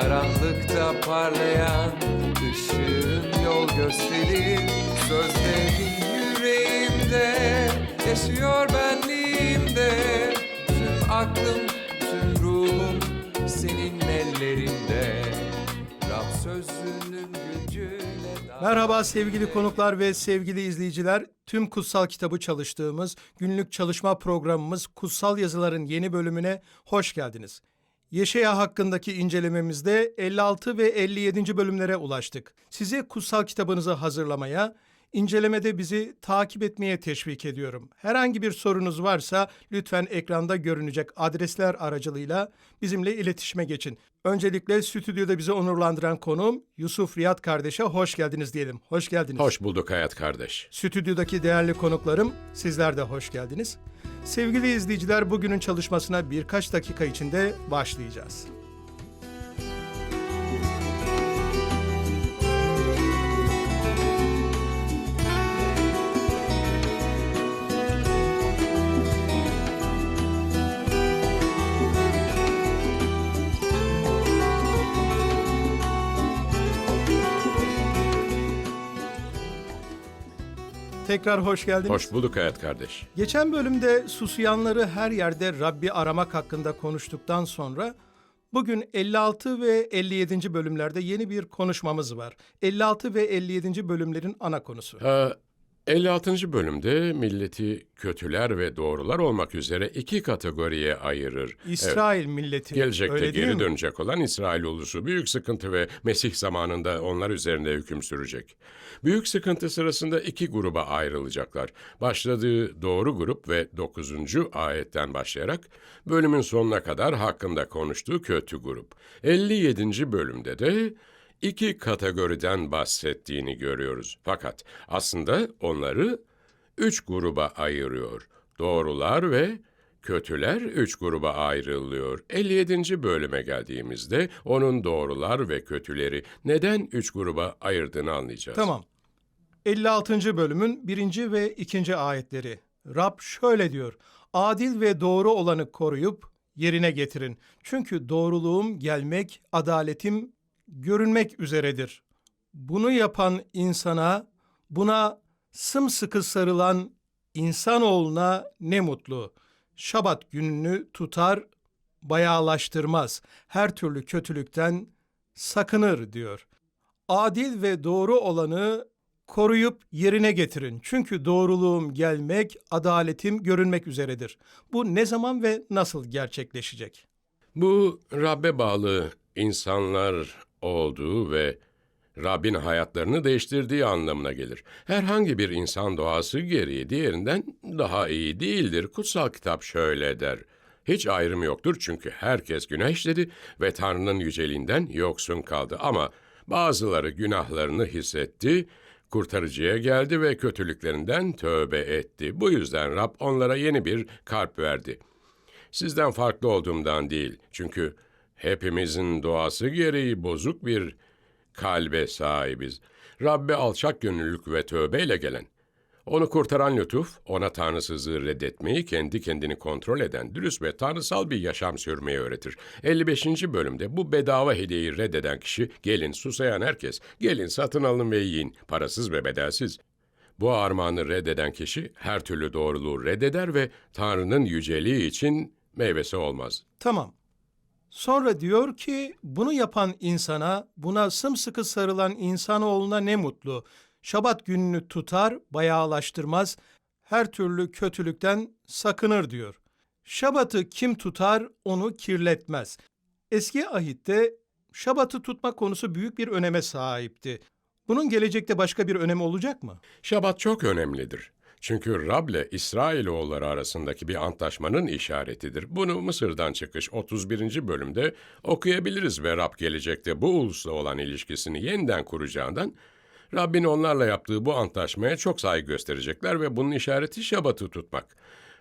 Karanlıkta parlayan ışığın yol gösterir Sözlerin yüreğimde yaşıyor benliğimde Tüm aklım, tüm ruhum senin ellerinde Rab sözünün gücüyle Merhaba sevgili konuklar ve sevgili izleyiciler. Tüm kutsal kitabı çalıştığımız günlük çalışma programımız Kutsal Yazıların yeni bölümüne hoş geldiniz. Yeşaya hakkındaki incelememizde 56 ve 57. bölümlere ulaştık. Size kutsal kitabınızı hazırlamaya, incelemede bizi takip etmeye teşvik ediyorum. Herhangi bir sorunuz varsa lütfen ekranda görünecek adresler aracılığıyla bizimle iletişime geçin. Öncelikle stüdyoda bizi onurlandıran konuğum Yusuf Riyad kardeşe hoş geldiniz diyelim. Hoş geldiniz. Hoş bulduk hayat kardeş. Stüdyodaki değerli konuklarım, sizler de hoş geldiniz. Sevgili izleyiciler, bugünün çalışmasına birkaç dakika içinde başlayacağız. Tekrar hoş geldiniz. Hoş bulduk hayat kardeş. Geçen bölümde susuyanları her yerde Rabbi aramak hakkında konuştuktan sonra bugün 56 ve 57. bölümlerde yeni bir konuşmamız var. 56 ve 57. bölümlerin ana konusu. Ee, 56. bölümde milleti kötüler ve doğrular olmak üzere iki kategoriye ayırır. Evet, İsrail milleti. Gelecekte öyle geri mi? dönecek olan İsrail ulusu büyük sıkıntı ve Mesih zamanında onlar üzerinde hüküm sürecek. Büyük sıkıntı sırasında iki gruba ayrılacaklar. Başladığı doğru grup ve 9. ayetten başlayarak bölümün sonuna kadar hakkında konuştuğu kötü grup. 57. bölümde de iki kategoriden bahsettiğini görüyoruz. Fakat aslında onları üç gruba ayırıyor. Doğrular ve kötüler üç gruba ayrılıyor. 57. bölüme geldiğimizde onun doğrular ve kötüleri neden üç gruba ayırdığını anlayacağız. Tamam. 56. bölümün 1. ve 2. ayetleri. Rab şöyle diyor. Adil ve doğru olanı koruyup yerine getirin. Çünkü doğruluğum gelmek, adaletim görünmek üzeredir. Bunu yapan insana, buna sımsıkı sarılan insanoğluna ne mutlu. Şabat gününü tutar, bayağılaştırmaz. Her türlü kötülükten sakınır diyor. Adil ve doğru olanı koruyup yerine getirin. Çünkü doğruluğum gelmek, adaletim görünmek üzeredir. Bu ne zaman ve nasıl gerçekleşecek? Bu Rabbe bağlı insanlar olduğu ve Rabbin hayatlarını değiştirdiği anlamına gelir. Herhangi bir insan doğası gereği diğerinden daha iyi değildir. Kutsal kitap şöyle der. Hiç ayrım yoktur çünkü herkes günah işledi ve Tanrı'nın yüceliğinden yoksun kaldı. Ama bazıları günahlarını hissetti, kurtarıcıya geldi ve kötülüklerinden tövbe etti. Bu yüzden Rab onlara yeni bir kalp verdi. Sizden farklı olduğumdan değil. Çünkü hepimizin doğası gereği bozuk bir kalbe sahibiz. Rabbe alçak gönüllülük ve tövbeyle gelen, onu kurtaran lütuf, ona tanrısızlığı reddetmeyi, kendi kendini kontrol eden, dürüst ve tanrısal bir yaşam sürmeyi öğretir. 55. bölümde bu bedava hediyeyi reddeden kişi, gelin susayan herkes, gelin satın alın ve yiyin, parasız ve bedelsiz. Bu armağanı reddeden kişi her türlü doğruluğu reddeder ve Tanrı'nın yüceliği için meyvesi olmaz. Tamam. Sonra diyor ki bunu yapan insana, buna sımsıkı sarılan insanoğluna ne mutlu. Şabat gününü tutar, bayağılaştırmaz, her türlü kötülükten sakınır diyor. Şabatı kim tutar onu kirletmez. Eski ahitte Şabatı tutma konusu büyük bir öneme sahipti. Bunun gelecekte başka bir önemi olacak mı? Şabat çok önemlidir. Çünkü Rab'le İsrailoğulları arasındaki bir antlaşmanın işaretidir. Bunu Mısır'dan çıkış 31. bölümde okuyabiliriz ve Rab gelecekte bu ulusla olan ilişkisini yeniden kuracağından Rabbin onlarla yaptığı bu antlaşmaya çok saygı gösterecekler ve bunun işareti Şabat'ı tutmak.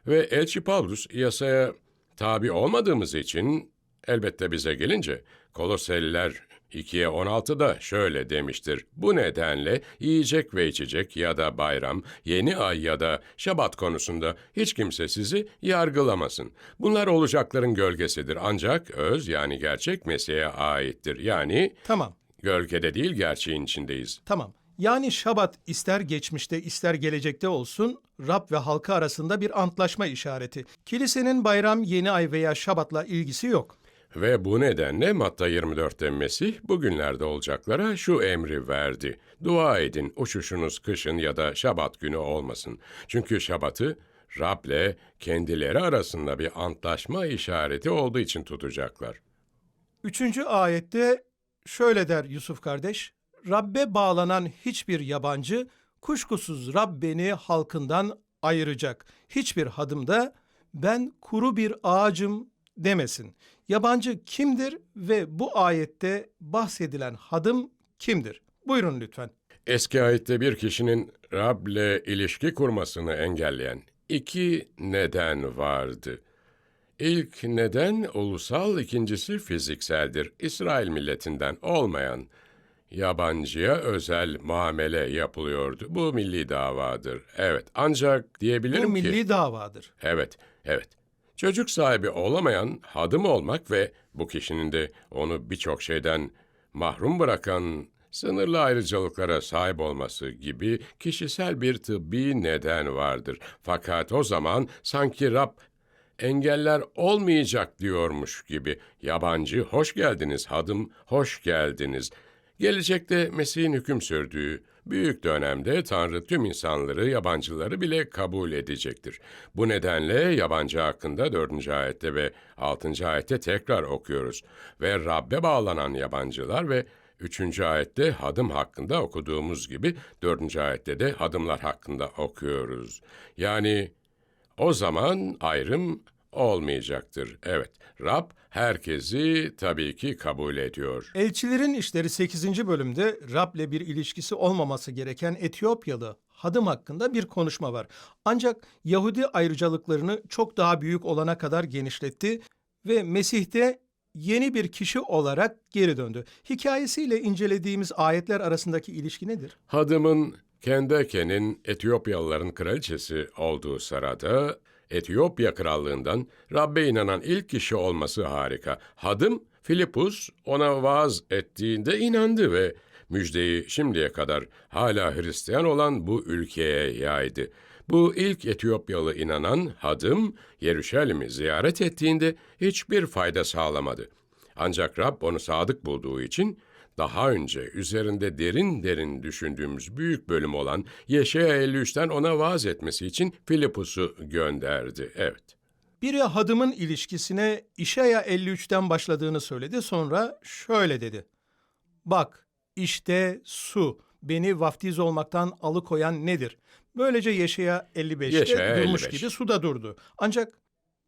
Ve Elçi Pavlus yasaya tabi olmadığımız için elbette bize gelince Koloseliler 2'ye 16'da şöyle demiştir. Bu nedenle yiyecek ve içecek ya da bayram, yeni ay ya da şabat konusunda hiç kimse sizi yargılamasın. Bunlar olacakların gölgesidir ancak öz yani gerçek Mesih'e aittir. Yani Tamam, gölgede değil gerçeğin içindeyiz. tamam. Yani Şabat ister geçmişte ister gelecekte olsun Rab ve halkı arasında bir antlaşma işareti. Kilisenin bayram, yeni ay veya Şabat'la ilgisi yok. Ve bu nedenle Matta 24'te Mesih bugünlerde olacaklara şu emri verdi. Dua edin uçuşunuz kışın ya da şabat günü olmasın. Çünkü şabatı Rab'le kendileri arasında bir antlaşma işareti olduğu için tutacaklar. Üçüncü ayette şöyle der Yusuf kardeş, Rabbe bağlanan hiçbir yabancı kuşkusuz Rab beni halkından ayıracak. Hiçbir hadımda ben kuru bir ağacım demesin. Yabancı kimdir ve bu ayette bahsedilen hadım kimdir? Buyurun lütfen. Eski ayette bir kişinin Rab'le ilişki kurmasını engelleyen iki neden vardı. İlk neden ulusal, ikincisi fizikseldir. İsrail milletinden olmayan yabancıya özel muamele yapılıyordu. Bu milli davadır. Evet, ancak diyebilirim Bu ki... milli davadır. Evet, evet. Çocuk sahibi olamayan hadım olmak ve bu kişinin de onu birçok şeyden mahrum bırakan sınırlı ayrıcalıklara sahip olması gibi kişisel bir tıbbi neden vardır. Fakat o zaman sanki Rab engeller olmayacak diyormuş gibi yabancı hoş geldiniz hadım hoş geldiniz. Gelecekte Mesih'in hüküm sürdüğü büyük dönemde Tanrı tüm insanları, yabancıları bile kabul edecektir. Bu nedenle yabancı hakkında 4. ayette ve 6. ayette tekrar okuyoruz. Ve Rabbe bağlanan yabancılar ve 3. ayette hadım hakkında okuduğumuz gibi 4. ayette de hadımlar hakkında okuyoruz. Yani o zaman ayrım olmayacaktır. Evet, Rab herkesi tabii ki kabul ediyor. Elçilerin İşleri 8. bölümde Rab'le bir ilişkisi olmaması gereken Etiyopyalı hadım hakkında bir konuşma var. Ancak Yahudi ayrıcalıklarını çok daha büyük olana kadar genişletti ve Mesih'te yeni bir kişi olarak geri döndü. Hikayesiyle incelediğimiz ayetler arasındaki ilişki nedir? Hadım'ın Kendeke'nin Etiyopyalıların kraliçesi olduğu sırada Etiyopya krallığından Rabbe inanan ilk kişi olması harika. Hadım Filipus ona vaaz ettiğinde inandı ve müjdeyi şimdiye kadar hala Hristiyan olan bu ülkeye yaydı. Bu ilk Etiyopyalı inanan Hadım Yeruşalim'i ziyaret ettiğinde hiçbir fayda sağlamadı. Ancak Rab onu sadık bulduğu için daha önce üzerinde derin derin düşündüğümüz büyük bölüm olan Yeşaya 53'ten ona vaaz etmesi için Filipus'u gönderdi. Evet. Biri hadımın ilişkisine İşaya 53'ten başladığını söyledi. Sonra şöyle dedi. Bak işte su beni vaftiz olmaktan alıkoyan nedir? Böylece Yeşaya 55'te Yeşaya durmuş 55. gibi suda durdu. Ancak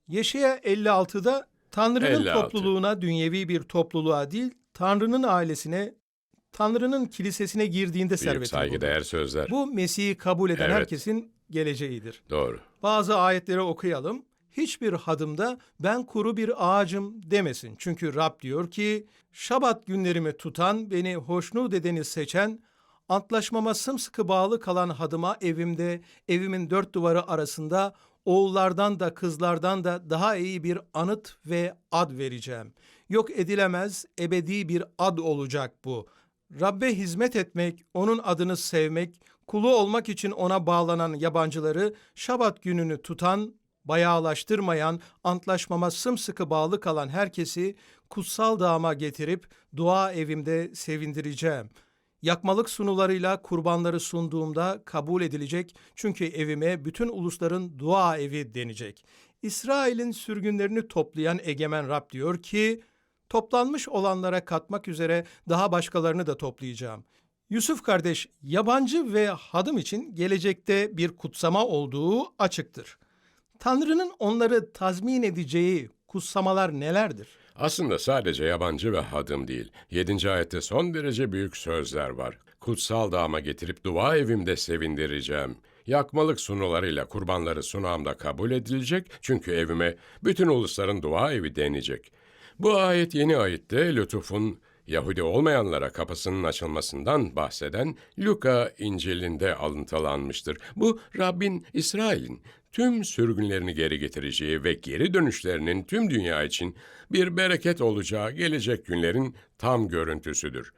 Yeşaya 56'da Tanrı'nın 56. topluluğuna, dünyevi bir topluluğa değil, Tanrı'nın ailesine, Tanrı'nın kilisesine girdiğinde Büyük servetini buldu. saygıdeğer sözler. Bu Mesih'i kabul eden Evet. herkesin geleceğidir. Doğru. Bazı ayetleri okuyalım. Hiçbir hadımda ben kuru bir ağacım demesin. Çünkü Rab diyor ki, Şabat günlerimi tutan, beni hoşnut edeni seçen, antlaşmama sımsıkı bağlı kalan hadıma evimde, evimin dört duvarı arasında oğullardan da kızlardan da daha iyi bir anıt ve ad vereceğim. Yok edilemez ebedi bir ad olacak bu. Rabbe hizmet etmek, onun adını sevmek, kulu olmak için ona bağlanan yabancıları Şabat gününü tutan, bayağılaştırmayan, antlaşmama sımsıkı bağlı kalan herkesi kutsal dağıma getirip dua evimde sevindireceğim. Yakmalık sunularıyla kurbanları sunduğumda kabul edilecek çünkü evime bütün ulusların dua evi denecek. İsrail'in sürgünlerini toplayan egemen Rab diyor ki, toplanmış olanlara katmak üzere daha başkalarını da toplayacağım. Yusuf kardeş, yabancı ve hadım için gelecekte bir kutsama olduğu açıktır. Tanrı'nın onları tazmin edeceği kutsamalar nelerdir? Aslında sadece yabancı ve hadım değil. 7. ayette son derece büyük sözler var. kutsal dağıma getirip dua evimde sevindireceğim. Yakmalık sunularıyla kurbanları sunağımda kabul edilecek çünkü evime bütün ulusların dua evi denecek. Bu ayet yeni ayette lütufun Yahudi olmayanlara kapısının açılmasından bahseden Luka İncil'inde alıntılanmıştır. Bu Rabbin İsrail'in tüm sürgünlerini geri getireceği ve geri dönüşlerinin tüm dünya için bir bereket olacağı gelecek günlerin tam görüntüsüdür.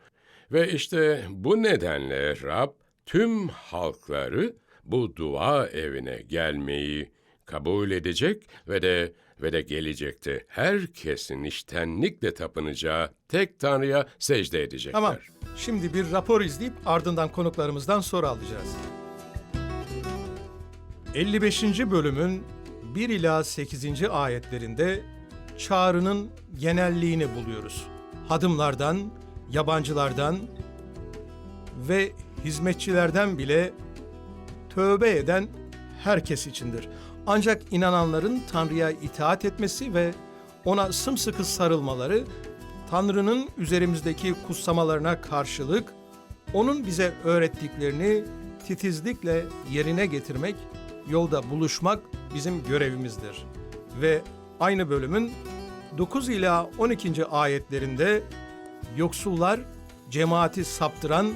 Ve işte bu nedenle Rab tüm halkları bu dua evine gelmeyi kabul edecek ve de ve de gelecekte herkesin iştenlikle tapınacağı tek Tanrı'ya secde edecekler. Tamam. Şimdi bir rapor izleyip ardından konuklarımızdan soru alacağız. 55. bölümün 1 ila 8. ayetlerinde çağrının genelliğini buluyoruz. Hadımlardan, yabancılardan ve hizmetçilerden bile tövbe eden herkes içindir. Ancak inananların Tanrı'ya itaat etmesi ve ona sımsıkı sarılmaları Tanrı'nın üzerimizdeki kutsamalarına karşılık onun bize öğrettiklerini titizlikle yerine getirmek, yolda buluşmak bizim görevimizdir. Ve aynı bölümün 9 ila 12. ayetlerinde yoksullar cemaati saptıran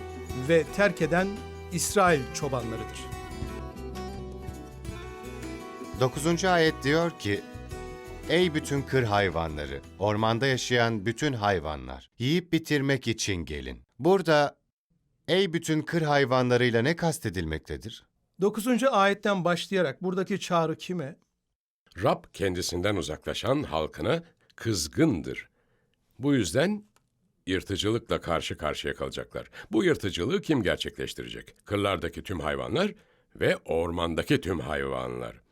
ve terk eden İsrail çobanlarıdır. 9. ayet diyor ki, Ey bütün kır hayvanları, ormanda yaşayan bütün hayvanlar, yiyip bitirmek için gelin. Burada, ey bütün kır hayvanlarıyla ne kastedilmektedir? 9. ayetten başlayarak buradaki çağrı kime? Rab kendisinden uzaklaşan halkına kızgındır. Bu yüzden yırtıcılıkla karşı karşıya kalacaklar. Bu yırtıcılığı kim gerçekleştirecek? Kırlardaki tüm hayvanlar ve ormandaki tüm hayvanlar.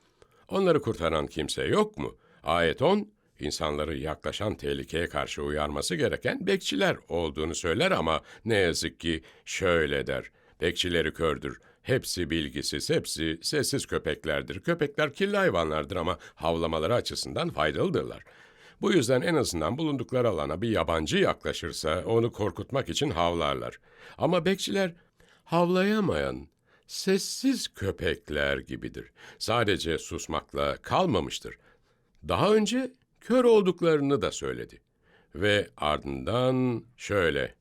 Onları kurtaran kimse yok mu? Ayet 10, insanları yaklaşan tehlikeye karşı uyarması gereken bekçiler olduğunu söyler ama ne yazık ki şöyle der. Bekçileri kördür. Hepsi bilgisiz, hepsi sessiz köpeklerdir. Köpekler kirli hayvanlardır ama havlamaları açısından faydalıdırlar. Bu yüzden en azından bulundukları alana bir yabancı yaklaşırsa onu korkutmak için havlarlar. Ama bekçiler havlayamayan, sessiz köpekler gibidir. Sadece susmakla kalmamıştır. Daha önce kör olduklarını da söyledi. Ve ardından şöyle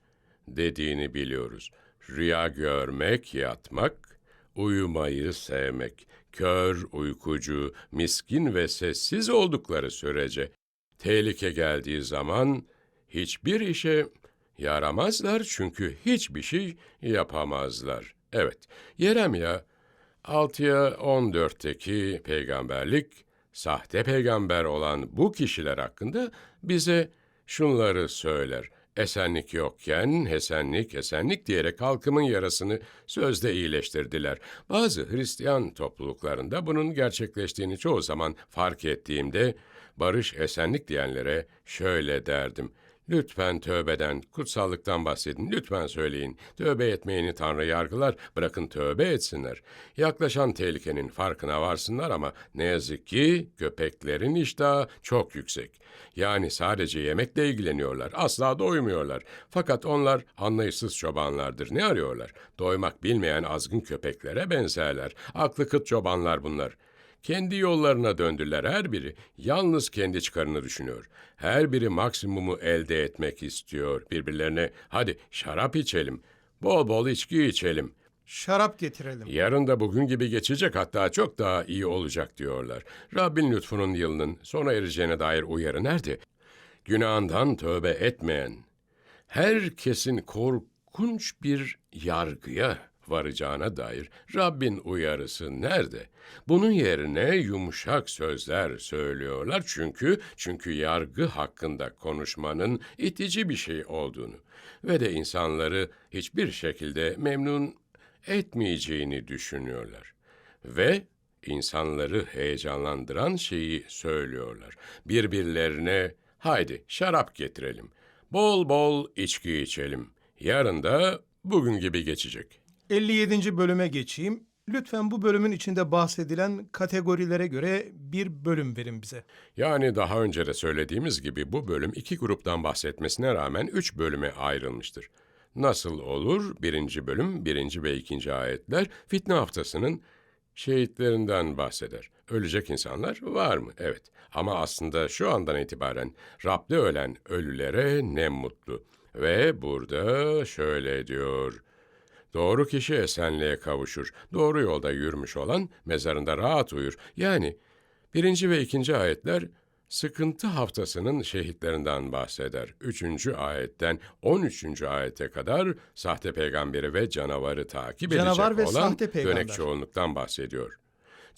dediğini biliyoruz. Rüya görmek, yatmak, uyumayı sevmek, kör, uykucu, miskin ve sessiz oldukları sürece tehlike geldiği zaman hiçbir işe yaramazlar çünkü hiçbir şey yapamazlar. Evet, Yeremya 6'ya 14'teki peygamberlik, sahte peygamber olan bu kişiler hakkında bize şunları söyler. Esenlik yokken hesenlik, esenlik diyerek halkımın yarasını sözde iyileştirdiler. Bazı Hristiyan topluluklarında bunun gerçekleştiğini çoğu zaman fark ettiğimde barış, esenlik diyenlere şöyle derdim. Lütfen tövbeden, kutsallıktan bahsedin. Lütfen söyleyin. Tövbe etmeyeni Tanrı yargılar. Bırakın tövbe etsinler. Yaklaşan tehlikenin farkına varsınlar ama ne yazık ki köpeklerin iştahı çok yüksek. Yani sadece yemekle ilgileniyorlar. Asla doymuyorlar. Fakat onlar anlayışsız çobanlardır. Ne arıyorlar? Doymak bilmeyen azgın köpeklere benzerler. Aklı kıt çobanlar bunlar. Kendi yollarına döndüler her biri. Yalnız kendi çıkarını düşünüyor. Her biri maksimumu elde etmek istiyor birbirlerine. Hadi şarap içelim. Bol bol içki içelim. Şarap getirelim. Yarın da bugün gibi geçecek hatta çok daha iyi olacak diyorlar. Rabbin lütfunun yılının sona ereceğine dair uyarı nerede? Günahından tövbe etmeyen, herkesin korkunç bir yargıya varacağına dair Rabbin uyarısı nerede? Bunun yerine yumuşak sözler söylüyorlar çünkü çünkü yargı hakkında konuşmanın itici bir şey olduğunu ve de insanları hiçbir şekilde memnun etmeyeceğini düşünüyorlar. Ve insanları heyecanlandıran şeyi söylüyorlar. Birbirlerine haydi şarap getirelim. Bol bol içki içelim. Yarın da bugün gibi geçecek. 57. bölüme geçeyim. Lütfen bu bölümün içinde bahsedilen kategorilere göre bir bölüm verin bize. Yani daha önce de söylediğimiz gibi bu bölüm iki gruptan bahsetmesine rağmen üç bölüme ayrılmıştır. Nasıl olur? Birinci bölüm, birinci ve ikinci ayetler fitne haftasının şehitlerinden bahseder. Ölecek insanlar var mı? Evet. Ama aslında şu andan itibaren Rab'de ölen ölülere ne mutlu. Ve burada şöyle diyor. Doğru kişi esenliğe kavuşur. Doğru yolda yürümüş olan mezarında rahat uyur. Yani birinci ve ikinci ayetler sıkıntı haftasının şehitlerinden bahseder. Üçüncü ayetten on üçüncü ayete kadar sahte peygamberi ve canavarı takip Canavar edecek ve olan sahte peygamber. dönek çoğunluktan bahsediyor.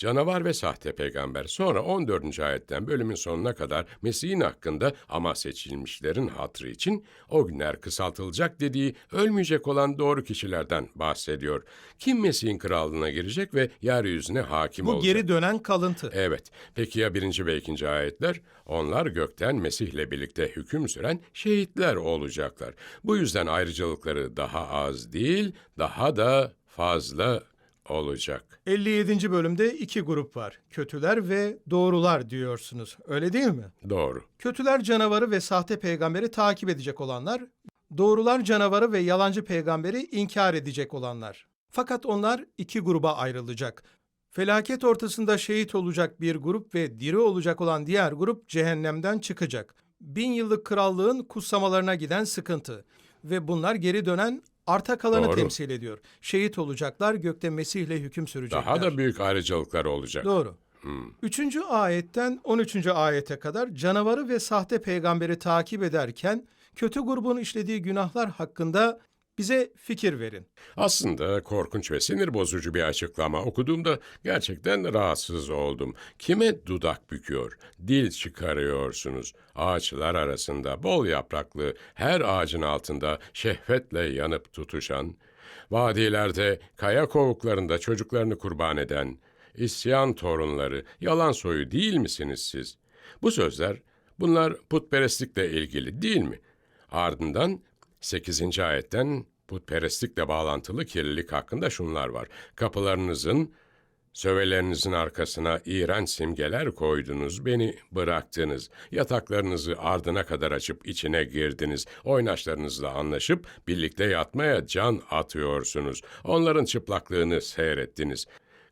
Canavar ve sahte peygamber. Sonra 14. ayetten bölümün sonuna kadar Mesih'in hakkında ama seçilmişlerin hatrı için o günler kısaltılacak dediği ölmeyecek olan doğru kişilerden bahsediyor. Kim Mesih'in krallığına girecek ve yeryüzüne hakim Bu olacak? geri dönen kalıntı. Evet. Peki ya birinci ve ikinci ayetler? Onlar gökten Mesih'le birlikte hüküm süren şehitler olacaklar. Bu yüzden ayrıcalıkları daha az değil, daha da fazla olacak. 57. bölümde iki grup var. Kötüler ve doğrular diyorsunuz. Öyle değil mi? Doğru. Kötüler canavarı ve sahte peygamberi takip edecek olanlar, doğrular canavarı ve yalancı peygamberi inkar edecek olanlar. Fakat onlar iki gruba ayrılacak. Felaket ortasında şehit olacak bir grup ve diri olacak olan diğer grup cehennemden çıkacak. Bin yıllık krallığın kutsamalarına giden sıkıntı. Ve bunlar geri dönen arta kalanı Doğru. temsil ediyor. Şehit olacaklar, gökte Mesih'le hüküm sürecekler. Daha da büyük ayrıcalıklar olacak. Doğru. Hmm. Üçüncü ayetten 13. ayete kadar canavarı ve sahte peygamberi takip ederken kötü grubun işlediği günahlar hakkında bize fikir verin. Aslında korkunç ve sinir bozucu bir açıklama okuduğumda gerçekten rahatsız oldum. Kime dudak büküyor, dil çıkarıyorsunuz? Ağaçlar arasında bol yapraklı, her ağacın altında şehvetle yanıp tutuşan, vadilerde, kaya kovuklarında çocuklarını kurban eden, isyan torunları, yalan soyu değil misiniz siz? Bu sözler, bunlar putperestlikle ilgili değil mi? Ardından 8. ayetten putperestlikle bağlantılı kirlilik hakkında şunlar var. Kapılarınızın, sövelerinizin arkasına iğrenç simgeler koydunuz, beni bıraktınız. Yataklarınızı ardına kadar açıp içine girdiniz. Oynaşlarınızla anlaşıp birlikte yatmaya can atıyorsunuz. Onların çıplaklığını seyrettiniz.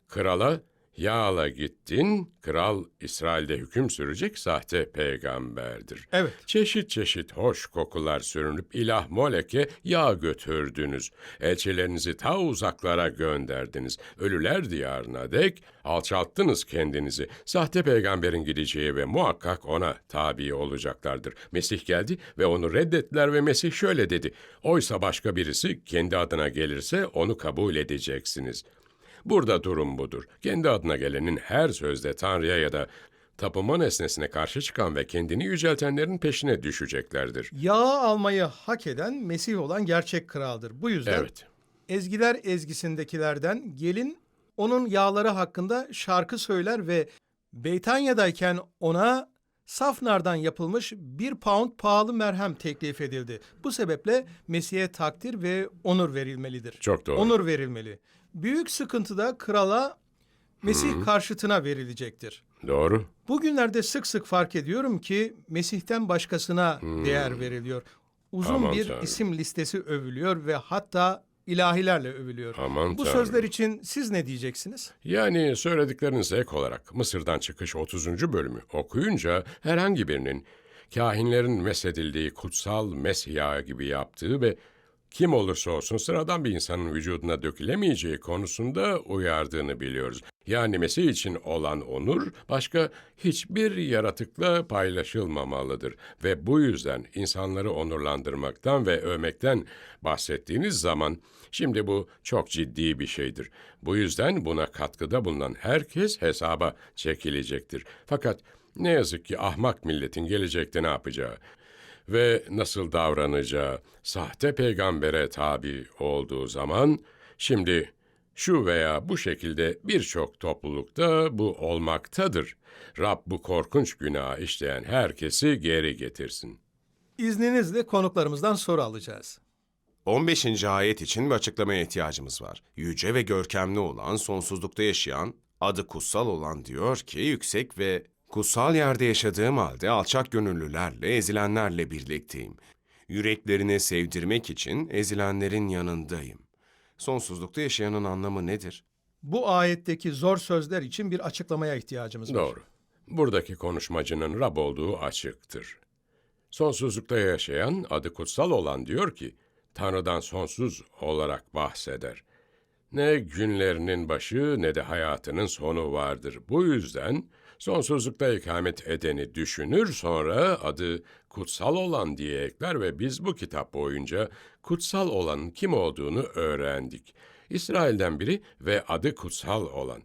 Krala yağla gittin, kral İsrail'de hüküm sürecek sahte peygamberdir. Evet. Çeşit çeşit hoş kokular sürünüp ilah Molek'e yağ götürdünüz. Elçilerinizi ta uzaklara gönderdiniz. Ölüler diyarına dek alçalttınız kendinizi. Sahte peygamberin gideceği ve muhakkak ona tabi olacaklardır. Mesih geldi ve onu reddettiler ve Mesih şöyle dedi. Oysa başka birisi kendi adına gelirse onu kabul edeceksiniz. Burada durum budur. Kendi adına gelenin her sözde Tanrı'ya ya da tapınma nesnesine karşı çıkan ve kendini yüceltenlerin peşine düşeceklerdir. Yağı almayı hak eden Mesih olan gerçek kraldır. Bu yüzden Evet. ezgiler ezgisindekilerden gelin onun yağları hakkında şarkı söyler ve Beytanya'dayken ona safnardan yapılmış bir pound pahalı merhem teklif edildi. Bu sebeple Mesih'e takdir ve onur verilmelidir. Çok doğru. Onur verilmeli. Büyük sıkıntıda krala Mesih karşıtına verilecektir. Doğru. Bugünlerde sık sık fark ediyorum ki Mesih'ten başkasına değer veriliyor. Uzun Aman bir Tanrım. isim listesi övülüyor ve hatta ilahilerle övülüyor. Aman Bu Tanrım. sözler için siz ne diyeceksiniz? Yani söylediklerinize ek olarak Mısır'dan çıkış 30. bölümü okuyunca herhangi birinin kahinlerin mesedildiği kutsal Mesih gibi yaptığı ve kim olursa olsun sıradan bir insanın vücuduna dökülemeyeceği konusunda uyardığını biliyoruz. Yani Mesih için olan onur başka hiçbir yaratıkla paylaşılmamalıdır ve bu yüzden insanları onurlandırmaktan ve övmekten bahsettiğiniz zaman şimdi bu çok ciddi bir şeydir. Bu yüzden buna katkıda bulunan herkes hesaba çekilecektir. Fakat ne yazık ki ahmak milletin gelecekte ne yapacağı ve nasıl davranacağı sahte peygambere tabi olduğu zaman şimdi şu veya bu şekilde birçok toplulukta bu olmaktadır. Rab bu korkunç günahı işleyen herkesi geri getirsin. İzninizle konuklarımızdan soru alacağız. 15. ayet için bir açıklamaya ihtiyacımız var. Yüce ve görkemli olan, sonsuzlukta yaşayan, adı kutsal olan diyor ki yüksek ve kutsal yerde yaşadığım halde alçak gönüllülerle, ezilenlerle birlikteyim. Yüreklerine sevdirmek için ezilenlerin yanındayım. Sonsuzlukta yaşayanın anlamı nedir? Bu ayetteki zor sözler için bir açıklamaya ihtiyacımız var. Doğru. Buradaki konuşmacının Rab olduğu açıktır. Sonsuzlukta yaşayan, adı kutsal olan diyor ki, Tanrı'dan sonsuz olarak bahseder. Ne günlerinin başı ne de hayatının sonu vardır. Bu yüzden sonsuzlukta ikamet edeni düşünür sonra adı kutsal olan diye ekler ve biz bu kitap boyunca kutsal olanın kim olduğunu öğrendik. İsrail'den biri ve adı kutsal olan.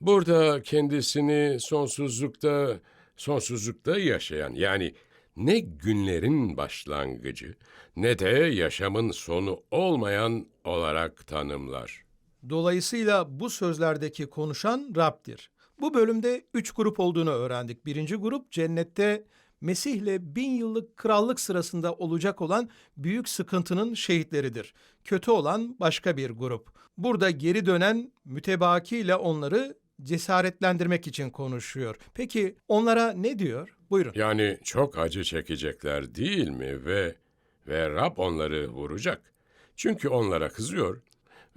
Burada kendisini sonsuzlukta, sonsuzlukta yaşayan yani ne günlerin başlangıcı ne de yaşamın sonu olmayan olarak tanımlar. Dolayısıyla bu sözlerdeki konuşan Rab'dir. Bu bölümde üç grup olduğunu öğrendik. Birinci grup cennette Mesih'le bin yıllık krallık sırasında olacak olan büyük sıkıntının şehitleridir. Kötü olan başka bir grup. Burada geri dönen mütebaki ile onları cesaretlendirmek için konuşuyor. Peki onlara ne diyor? Buyurun. Yani çok acı çekecekler değil mi ve ve Rab onları vuracak. Çünkü onlara kızıyor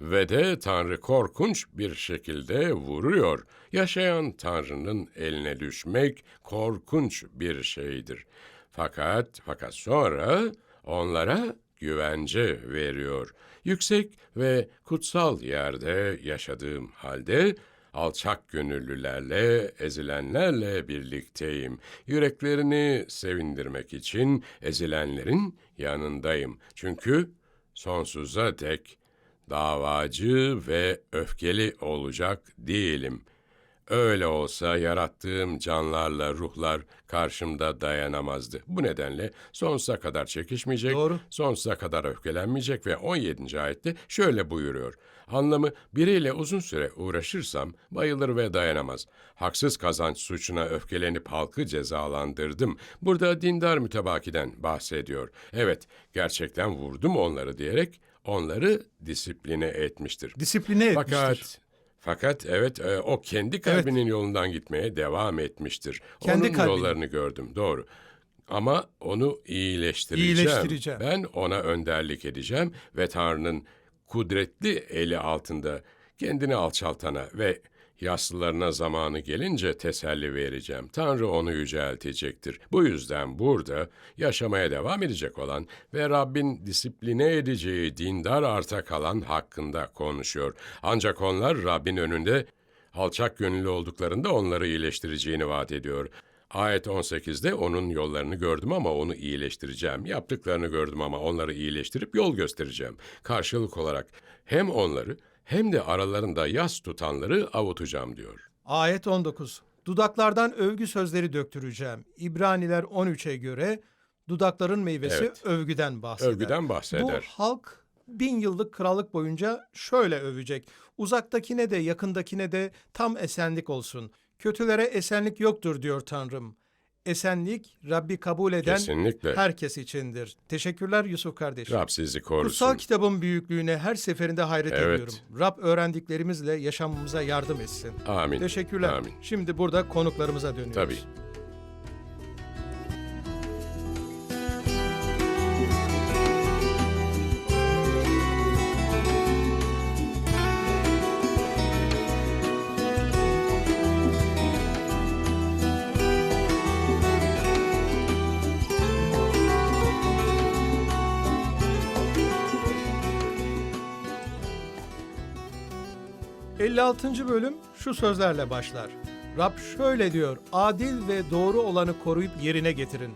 ve de Tanrı korkunç bir şekilde vuruyor. Yaşayan Tanrı'nın eline düşmek korkunç bir şeydir. Fakat fakat sonra onlara güvence veriyor. Yüksek ve kutsal yerde yaşadığım halde alçak gönüllülerle, ezilenlerle birlikteyim. Yüreklerini sevindirmek için ezilenlerin yanındayım. Çünkü sonsuza dek davacı ve öfkeli olacak değilim. Öyle olsa yarattığım canlarla ruhlar karşımda dayanamazdı. Bu nedenle sonsuza kadar çekişmeyecek, Doğru. sonsuza kadar öfkelenmeyecek ve 17. ayette şöyle buyuruyor. Anlamı biriyle uzun süre uğraşırsam bayılır ve dayanamaz. Haksız kazanç suçuna öfkelenip halkı cezalandırdım. Burada dindar mütebakiden bahsediyor. Evet, gerçekten vurdum onları diyerek onları disipline etmiştir. Disipline etmiştir. Fakat fakat evet e, o kendi kalbinin yolundan gitmeye devam etmiştir. Kendi Onun kalbinin. yollarını gördüm doğru. Ama onu iyileştireceğim. İyileştireceğim. Ben ona önderlik edeceğim ve Tanrı'nın kudretli eli altında kendini alçaltana ve yaslılarına zamanı gelince teselli vereceğim. Tanrı onu yüceltecektir. Bu yüzden burada yaşamaya devam edecek olan ve Rabbin disipline edeceği dindar arta kalan hakkında konuşuyor. Ancak onlar Rabbin önünde alçak gönüllü olduklarında onları iyileştireceğini vaat ediyor. Ayet 18'de onun yollarını gördüm ama onu iyileştireceğim. Yaptıklarını gördüm ama onları iyileştirip yol göstereceğim. Karşılık olarak hem onları hem de aralarında yas tutanları avutacağım diyor. Ayet 19. Dudaklardan övgü sözleri döktüreceğim. İbraniler 13'e göre dudakların meyvesi Evet. övgüden bahseder. Övgüden bahseder. Bu halk bin yıllık krallık boyunca şöyle övecek. Uzaktakine de yakındakine de tam esenlik olsun. Kötülere esenlik yoktur diyor Tanrım. Esenlik Rabbi kabul eden Kesinlikle. herkes içindir. Teşekkürler Yusuf kardeş. Rab sizi korusun. Kutsal kitabın büyüklüğüne her seferinde hayret Evet. ediyorum. Rab öğrendiklerimizle yaşamımıza yardım etsin. Amin. Teşekkürler. Amin. Şimdi burada konuklarımıza dönüyoruz. Tabii. Hı. 56. bölüm şu sözlerle başlar. Rab şöyle diyor, adil ve doğru olanı koruyup yerine getirin.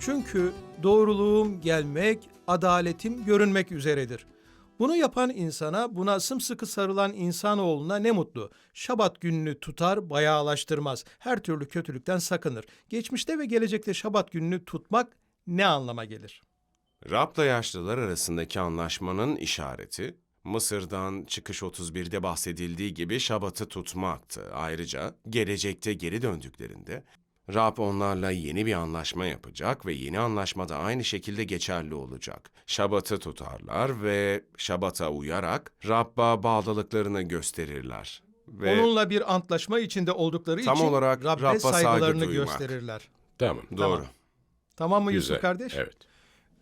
Çünkü doğruluğum gelmek, adaletim görünmek üzeredir. Bunu yapan insana, buna sımsıkı sarılan insanoğluna ne mutlu. Şabat gününü tutar, bayağılaştırmaz. Her türlü kötülükten sakınır. Geçmişte ve gelecekte şabat gününü tutmak ne anlama gelir? Rab'la yaşlılar arasındaki anlaşmanın işareti, Mısır'dan çıkış 31'de bahsedildiği gibi Şabat'ı tutmaktı. Ayrıca gelecekte geri döndüklerinde Rab onlarla yeni bir anlaşma yapacak ve yeni anlaşma da aynı şekilde geçerli olacak. Şabat'ı tutarlar ve Şabat'a uyarak Rabb'a bağlılıklarını gösterirler. Ve Onunla bir antlaşma içinde oldukları Tam için olarak Rabbe Rabba saygı saygılarını duymak. gösterirler. Tamam. doğru. Tamam mı Güzel. Yusuf kardeş? Evet.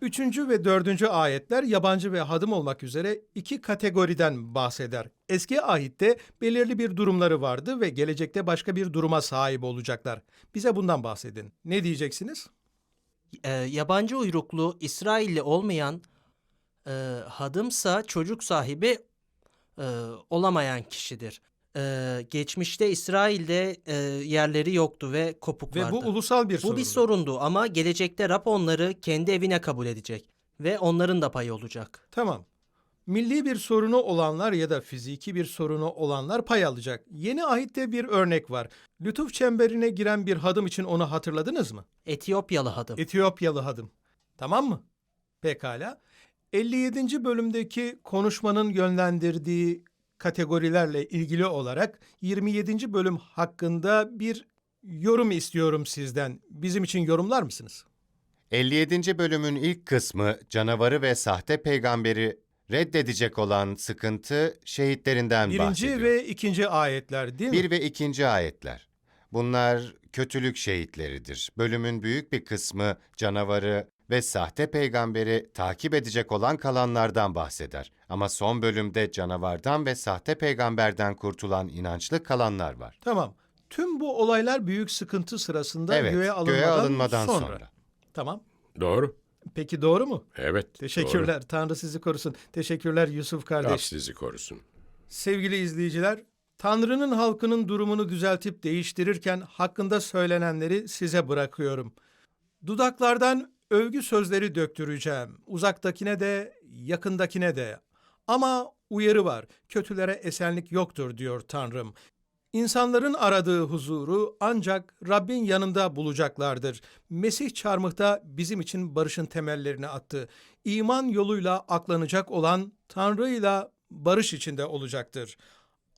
Üçüncü ve dördüncü ayetler yabancı ve hadım olmak üzere iki kategoriden bahseder. Eski ahitte belirli bir durumları vardı ve gelecekte başka bir duruma sahip olacaklar. Bize bundan bahsedin. Ne diyeceksiniz? Ee, yabancı uyruklu İsrailli olmayan e, hadımsa çocuk sahibi e, olamayan kişidir. E, geçmişte İsrail'de e, yerleri yoktu ve kopuk Ve vardı. bu ulusal bir Bu sorun. bir sorundu ama gelecekte Rab onları kendi evine kabul edecek ve onların da payı olacak. Tamam. Milli bir sorunu olanlar ya da fiziki bir sorunu olanlar pay alacak. Yeni ahitte bir örnek var. Lütuf çemberine giren bir hadım için onu hatırladınız mı? Etiyopyalı hadım. Etiyopyalı hadım. Tamam mı? Pekala. 57. bölümdeki konuşmanın yönlendirdiği kategorilerle ilgili olarak 27. bölüm hakkında bir yorum istiyorum sizden. Bizim için yorumlar mısınız? 57. bölümün ilk kısmı canavarı ve sahte peygamberi reddedecek olan sıkıntı şehitlerinden Birinci bahsediyor. ve ikinci ayetler değil mi? Bir ve ikinci ayetler. Bunlar kötülük şehitleridir. Bölümün büyük bir kısmı canavarı ve sahte peygamberi takip edecek olan kalanlardan bahseder. Ama son bölümde canavardan ve sahte peygamberden kurtulan inançlı kalanlar var. Tamam. Tüm bu olaylar büyük sıkıntı sırasında Evet, göğe alınmadan, göğe alınmadan sonra. sonra. Tamam. Doğru. Peki doğru mu? Evet. Teşekkürler. Tanrı sizi korusun. Teşekkürler Yusuf Doğru. kardeş. Rab sizi korusun. Sevgili izleyiciler, Tanrı'nın halkının durumunu düzeltip değiştirirken hakkında söylenenleri size bırakıyorum. Dudaklardan övgü sözleri döktüreceğim. Uzaktakine de, yakındakine de. Ama uyarı var. Kötülere esenlik yoktur diyor Tanrım. İnsanların aradığı huzuru ancak Rabbin yanında bulacaklardır. Mesih çarmıhta bizim için barışın temellerini attı. İman yoluyla aklanacak olan Tanrı'yla barış içinde olacaktır.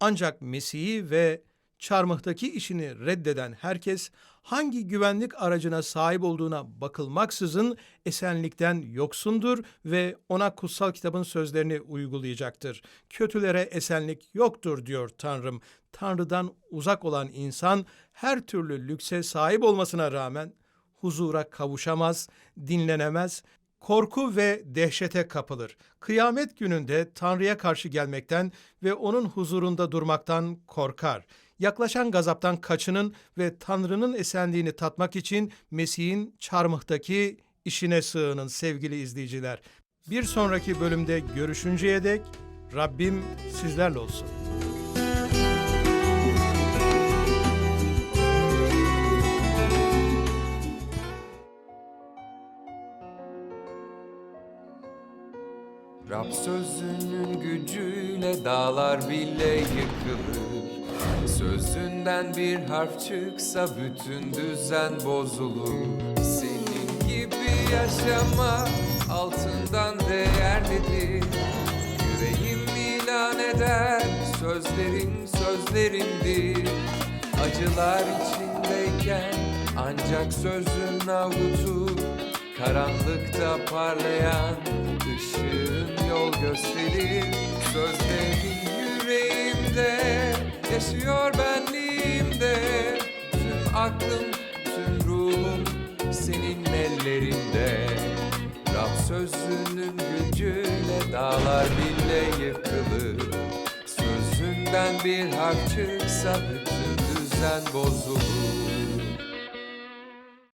Ancak Mesih'i ve çarmıhtaki işini reddeden herkes hangi güvenlik aracına sahip olduğuna bakılmaksızın esenlikten yoksundur ve ona kutsal kitabın sözlerini uygulayacaktır. Kötülere esenlik yoktur diyor Tanrım. Tanrı'dan uzak olan insan her türlü lükse sahip olmasına rağmen huzura kavuşamaz, dinlenemez, korku ve dehşete kapılır. Kıyamet gününde Tanrı'ya karşı gelmekten ve onun huzurunda durmaktan korkar. Yaklaşan gazaptan kaçının ve Tanrı'nın esenliğini tatmak için Mesih'in çarmıhtaki işine sığının sevgili izleyiciler. Bir sonraki bölümde görüşünceye dek Rabbim sizlerle olsun. Rab sözünün gücüyle dağlar bile yıkılır Sözünden bir harf çıksa bütün düzen bozulur. Senin gibi yaşamak altından değerlidir. Yüreğim ilan eder sözlerin sözlerimdir Acılar içindeyken ancak sözün avutur Karanlıkta parlayan ışığın yol gösterir. Sözlerin yüreğimde yaşıyor benliğimde. Tüm aklım, tüm ruhum senin ellerinde. Rab sözünün gücüyle dağlar bile yıkılır. Sözünden bir harf çıksa bütün düzen bozulur